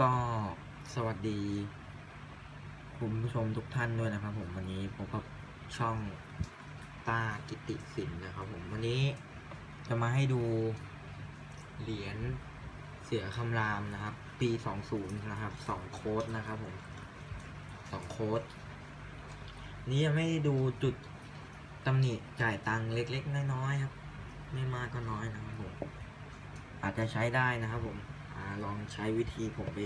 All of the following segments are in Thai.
ก็สวัสดี คุณผู้ชมทุกท่านด้วยนะครับ ผมวันนี้พบกับช่องตากิติสินนะครับ ผมวันนี้จะมาให้ดูเหรียญเสือคำรามนะครับ ปี 20 นะครับสองโค้ดนะครับผมสองโค้ดนี้ยังไม่ดูจุดตำหนิจ่ายตังค์เล็ก ๆ น้อยๆครับ ไม่มากก็น้อยนะครับผมอาจจะใช้ได้นะครับผม ลองใช้วิธีผมไป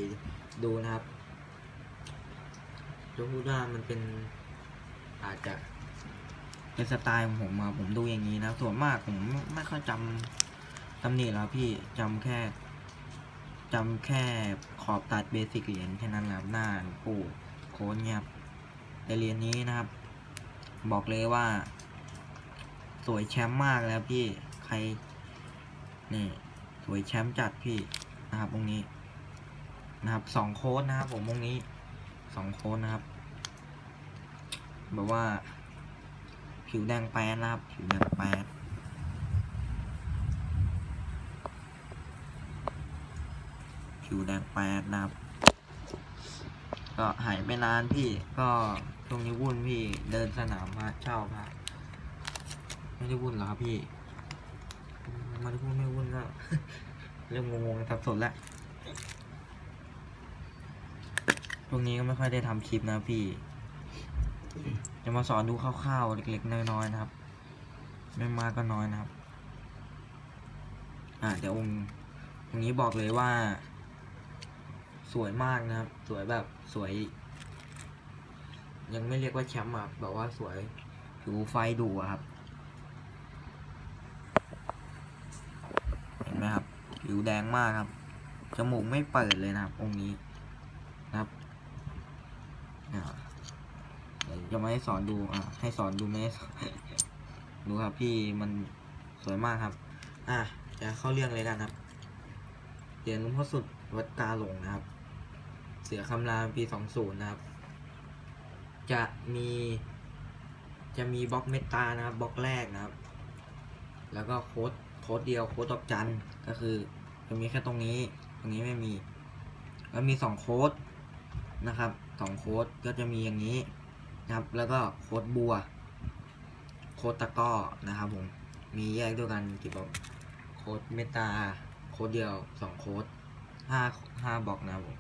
ดูนะครับจะพูดว่ามันเป็นอาจจะเป็นสไตล์ของผมมาผมดูอย่างนี้นะ ส่วนมากผมไม่ค่อยจำตำหนิแล้วพี่จำแค่จำแค่ขอบตัดเบสิกเหรียญแค่นั้นแหละหน้าปู่โค้ดเงียบแต่เหรียญนี้นะครับ บอกเลยว่า สวยแชมป์มากแล้วพี่ใครนี่สวยแชมป์จัดพี่ นะครับตรงนี้นะครับสองโค้ดนะครับผมตรงนี้สองโค้ดนะครับแบบว่า ผิวแดงแป๊ดนะครับ ผิวแดงแปดผิวแดงแปดนะครับ ก็หายไปนานพี่ก็ช่วงนี้วุ่นพี่เดินสนามมาเช่าพระไม่ได้วุ่นหรอครับพี่ไมันพูดไม่วุ่นก็ เริ่มงงๆสับสนแล้วช่วงนี้ก็ไม่ค่อยได้ทำคลิปนะพี่ จะมาสอนดูคร่าวๆ เล็กๆ น้อยๆ นะครับ ไม่มากก็น้อยนะครับ อ่าเดี๋ยวองค์องนี้บอกเลยว่า สวยมากนะครับ สวยแบบสวย ยังไม่เรียกว่าแชมป์อะแบบว่าสวยผิวไฟดูอะครับ เห็นไหมครับ ผิวแดงมากครับ จมูกไม่เปิดเลยนะครับ องค์นี้นะครับเดี๋ยวจะมาให้สอนดูอะให้สอนดูไม่ให้ดูครับพี่มันสวยมากครับ อะจะเข้าเรื่องเลยกันครับเหรียญหลวงพ่อสุดวัดกาหลงนะครับ เสือคำรามปีสองศูนย์นะครับ จะมีจะมีบล็อกเมตตานะครับบล็อกแรกนะครับ แล้วก็โค้ดโค้ดเดียวโค้ดดอกจันก็คือ จะมีแค่ตรงนี้ ตรงนี้ไม่มี แล้วมีสองโค้ดนะครับสองโค้ดก็จะมีอย่างนี้นะครับ แล้วก็โค้ดบัว โค้ดตะก้อนะครับผม มีแยกด้วยกันกี่บล็อกโค้ดเมตา โค้ดเดียวสองโค้ดห้าห้าบล็อกนะครับผม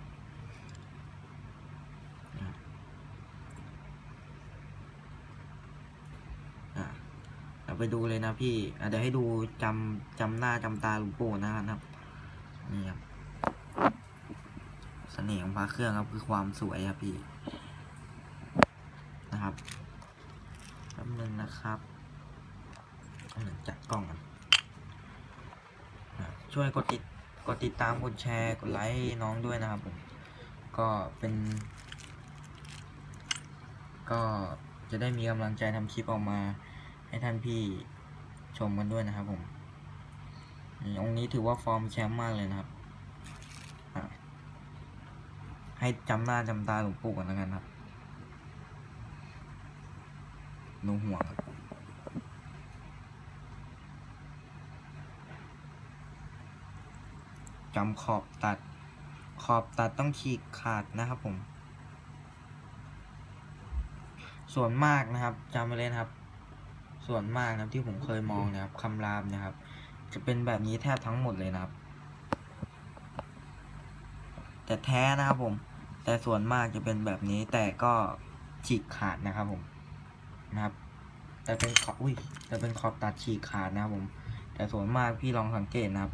ไปดูเลยนะพี่เดี๋ยวให้ดูจำจำหน้าจำตาหลวงปู่นะครับ นี่ครับเสน่ห์ของพระเครื่องครับคือความสวยครับพี่นะครับแป๊บนึงนะครับหนึ่งจัดกล้องกันอะช่วยกดติดกดติดตามกดแชร์กดไลค์น้องด้วยนะครับผมก็เป็น ก็จะได้มีกำลังใจทำคลิปออกมาให้ท่านพี่ชมกันด้วยนะครับผม องค์นี้ถือว่าฟอร์มแชมป์มากเลยนะครับ ให้จำหน้าจำตาหลวงปู่กันแล้วกันครับหนูห่วงครับจำขอบตัด ขอบตัดต้องฉีกขาดนะครับผม ส่วนมากนะครับจำไว้เลยนะครับ ส่วนมากนะครับที่ผมเคยมองนะครับคำรามเนะครับ จะเป็นแบบนี้แทบทั้งหมดเลยนะครับ แต่แท้นะครับผม แต่ส่วนมากจะเป็นแบบนี้แต่ก็ฉีกขาดนะครับผมนะครับ แต่เป็นขอบอุ้ยแต่เป็นขอบตัดฉีกขาดนะครับผม แต่ส่วนมากพี่ลองสังเกตนะครับ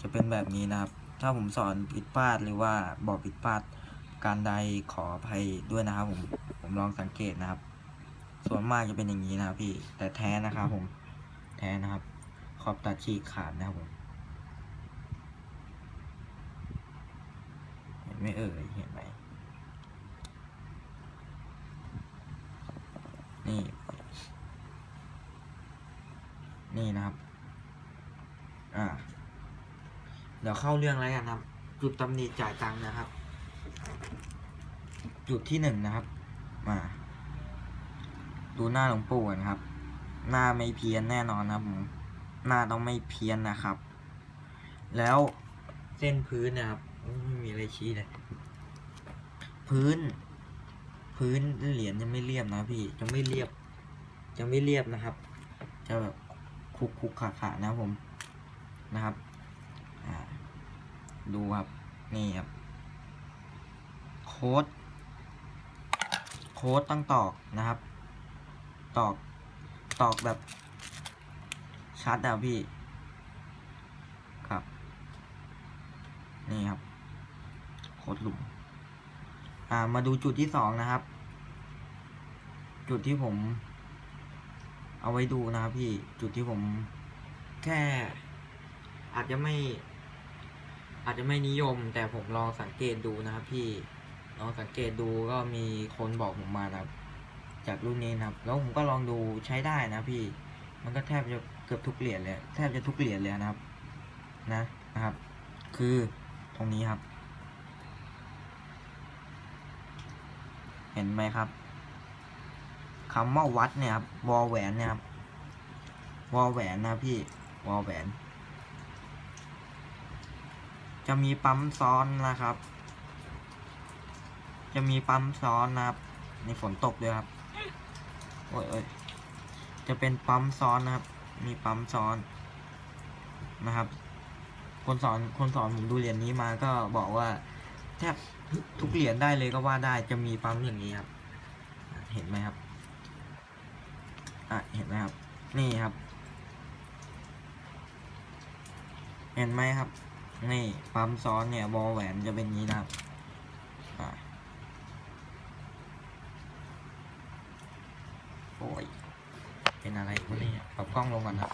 จะเป็นแบบนี้นะครับ ถ้าผมสอนผิดพลาดหรือว่าบอกผิดพลาดการใดขออภัยด้วยนะครับผมผมลองสังเกตนะครับ ส่วนมากจะเป็นอย่างนี้นะครับพี่แต่แท้นะครับผมแท้นะครับ อบตัดฉีกขาดนะครับผมเห็นไหมเอ่ยเห็นไหมนี่ นี่นะครับ อ่า เดี๋ยวเข้าเรื่องแล้วกันครับ จุดตำหนิจ่ายตังค์นะครับ จุดที่หนึ่งนะครับ มาดูหน้าหลวงปู่กันครับ หน้าไม่เพี้ยนแน่นอนนะครับผม หน้าต้องไม่เพี้ยนนะครับ แล้วเส้นพื้นนะครับไม่มีอะไรชี้เลย พื้น พื้นเหรียญยังไม่เรียบนะพี่จะไม่เรียบ จะไม่เรียบนะครับ จะแบบคุกคุกขาขานะผมนะครับดูครับนี่ครับโค้ดโค้ดต้องตอกนะครับ ตอกตอกแบบ ชัดอะพี่ครับ นี่ครับโค้ดหลุมอ่ามาดูจุดที่สองนะครับ จุดที่ผม เอาไว้ดูนะครับพี่จุดที่ผมแค่ อาจจะไม่ อาจจะไม่นิยม แต่ผมลองสังเกตดูนะครับ พี่ลองสังเกตดูก็มีคนบอกผมมานะครับ จากรุ่นนี้นะครับ แล้วผมก็ลองดูใช้ได้นะพี่ มันก็แทบจะ เกือบทุกเหรียญเลยแทบจะทุกเหรียญเลยนะครับ นะนะครับ คือตรงนี้ครับ เห็นไหมครับคำว่าวัดเนี่ยครับวอแหวนเนี่ยครับวอแหวนนะพี่วอแหวน จะมีปั๊มซ้อนนะครับ จะมีปั๊มซ้อนนะครับในฝนตกด้วยครับโอ้ยโอ้ยจะเป็นปั๊มซ้อนนะครับ มีปั๊มซ้อนนะครับ คนสอนคนสอนผมดูเหรียญนี้มาก็บอกว่า แทบทุกเหรียญได้เลยก็ว่าได้จะมีปั๊มอย่างนี้ครับ เห็นไหมครับอะเห็นไหมครับ นี่ครับ เห็นไหมครับ นี่ปั๊มซ้อนเนี่ยวอลแหวนจะเป็นนี้นะครับอะโอ้ย เป็นอะไรพวะเนี่ยปรับกล้องลงก่อนนะ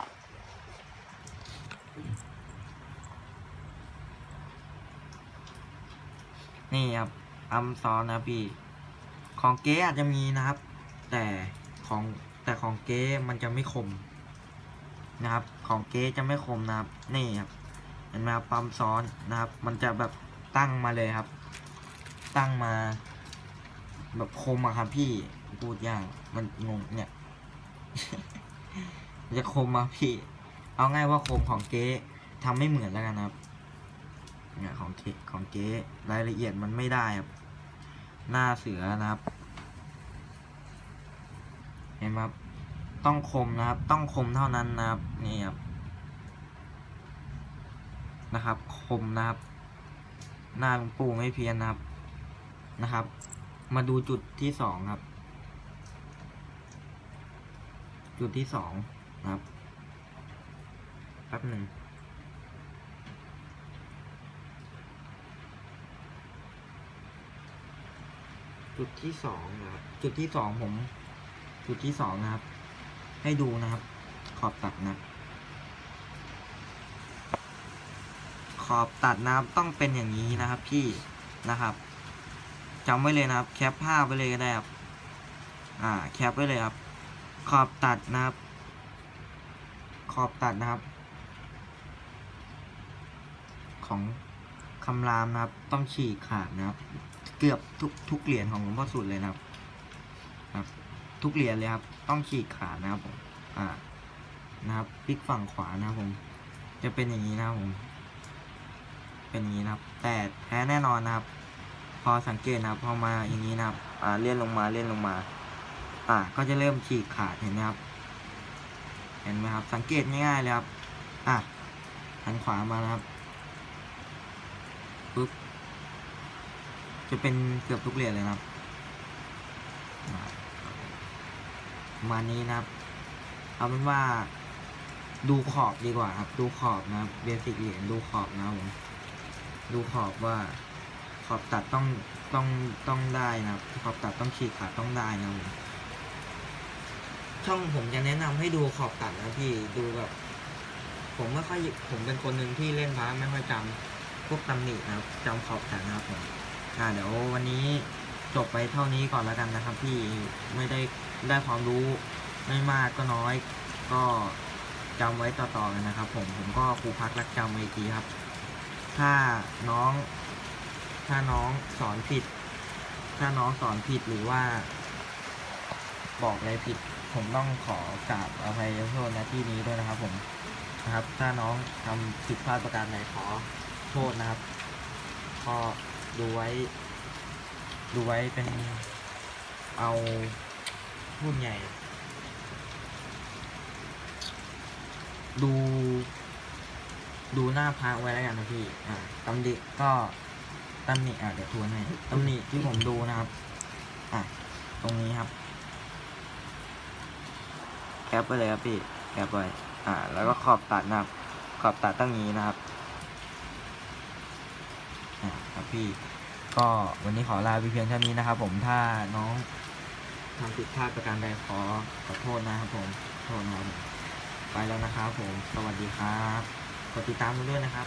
นี่ครับอัมซอนนะพี่ ของเก๊อาจจะมีนะครับ แต่ของแต่ของเก๊มันจะไม่คมนะครับ ของเก๊จะไม่คมนะครับ นี่ครับ เห็นไหมครับปั๊มซ้อนนะครับ มันจะแบบตั้งมาเลยครับ ตั้งมา แบบคมอะครับพี่ พูดยาก มันงงเนี่ย จะคมอะพี่ เอาง่ายว่าคมของเก๊ทำไม่เหมือนแล้วกันะครับเนี่ยของเกของเก๊รายละเอียดมันไม่ได้ครับ หน้าเสือนะครับ เห็นไหมครับ ต้องคมนะครับ ต้องคมเท่านั้นนะครับ นี่ครับ นะครับ คมนะครับ หน้าหลวงปู่ไม่เพี้ยนนะครับ นะครับ มาดูจุดที่สองครับ จุดที่สองนะครับแป๊บหนึ่งจุดที่สองนะครับจุดที่สองผม จุดที่สองนะครับ ให้ดูนะครับ ขอบตัดนะขอบตัดนะครับต้องเป็นอย่างนี้นะครับ พี่นะครับจำไว้เลยนะครับ แคปภาพไว้เลยก็ได้ครับ อ่า แคปไว้เลยครับ ขอบตัดนะครับ ขอบตัดนะครับ ของคำรามนะครับ ต้องฉีกขาดนะครับ เกือบทุกทุกเหรียญของหลวงพ่อสุดเลยนะครับครับ ทุกเหรียญเลยครับ ต้องฉีกขาดนะครับผมอ่านะครับพลิกฝั่งขวานะครับผม จะเป็นอย่างนี้นะครับผม เป็นอย่างนี้นะครับ แต่แท้แน่นอนนะครับ พอสังเกตนะครับ พอมาอย่างนี้นะครับ อ่าเลื่อนลงมาเลื่อนลงมาาก็จะเริ่มฉีกขาดเห็นไหมครับ เห็นไหมครับ สังเกตง่ายๆเลยครับ อะหันขวามานะครับปุ๊บจะเป็นเกือบทุกเหรียญเลยนะครับประมาณนี้นะครับ เอาเป็นว่าดูขอบดีกว่าครับ ดูขอบนะครับเบสิกเหรียญดูขอบนะครับผมดูขอบว่าขอบตัดต้องต้องต้องได้นะครับ ขอบตัดต้องฉีกขาดต้องได้นะครับผม ช่องผมจะแนะนำให้ดูขอบตัดนะพี่ดูแบบ ผมไม่ค่อยผมเป็นคนหนึ่งที่เล่นพาร์ไม่ค่อยจำพวกตำหนินะครับจำขอบตัดนะครับผมอ่าเดี๋ยววันนี้จบไปเท่านี้ก่อนแล้วกันนะครับ พี่ไม่ได้ได้ความรู้ไม่มากก็น้อย ก็จำไว้ต่อๆกันนะครับ ผมผมก็ครูพักรักจำไว้ทีครับ ถ้าน้อง ถ้าน้องสอนผิด ถ้าน้องสอนผิดหรือว่า บอกอะไรผิด ผมต้องขอกราบอภัยโทษนะที่นี้ด้วยนะครับ ผมนะครับ ถ้าน้องทำผิดพลาดประการใดขอโทษนะครับ ก็ดูไว้ ดูไว้เป็นเอาพูดใหญ่ ดู ดูหน้าพระไว้แล้วกันนะพี่ อ่าตำหนิก็ตำหนิอะเดี๋ยวทวนให้ตำหนิที่ผมดูนะครับ อะ ตรงนี้ครับ แคปไปเลยครับพี่แคปไว้อ่า แล้วก็ขอบตัดนะครับ ขอบตัดตั้งนี้นะครับครับพี่ ก็วันนี้ขอลาไปเพียงเท่านี้นะครับ ผมถ้าน้องทำผิดพลาดประการใดขอขอโทษนะครับผมโทษนะครับไปแล้วนะครับผม สวัสดีครับ กดติดตามด้วยนะครับ